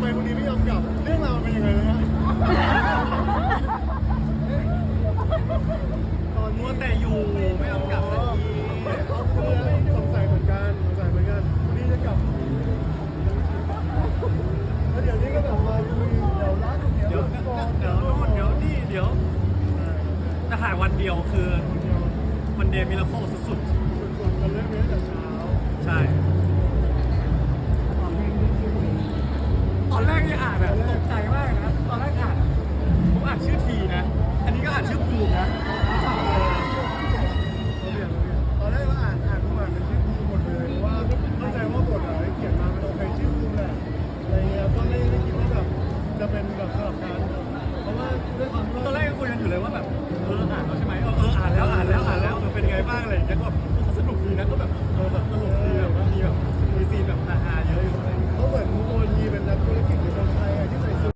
ไปคนนี้ไม่ยอมกลับ เรื่องราวเป็นยังไงนะฮะตอนมัวแต่อยู่ไม่ยอมกลับสักทีเอาเพื่สงสัยเหมือนกันสงสัยเหมือนกันวันนี้จะกลับแล้วเดี๋ยวนี้ก็แบบมาอยู่เดี๋ยวัเดี๋ยวนเดี๋ยวเดี๋ยวนี่เดี๋ยวแต่ายวันเดียวคือมันเดย์มิลเลอร์โคสุดๆ ส่วนกันเรื่องนี้แต่เช้า ใช่ ก็อ่านชื่อภูมินะตอนแรกเราอ่านอ่านเข้ามาเป็นชื่อภูมิหมดเลยเพราะว่าเข้าใจว่าบทอะไรเขียนมาเป็นโอเคชื่อภูมิแหละอะไรเงี้ยก็ไม่ได้คิดว่าแบบจะเป็นแบบสลับกันเพราะว่าด้วยความตอนแรกก็คุยกันอยู่เลยว่าแบบเอออ่านแล้วใช่ไหมเออเอออ่านแล้วอ่านแล้วอ่านแล้วเออเป็นไงบ้างอะไรอย่างเงี้ยก็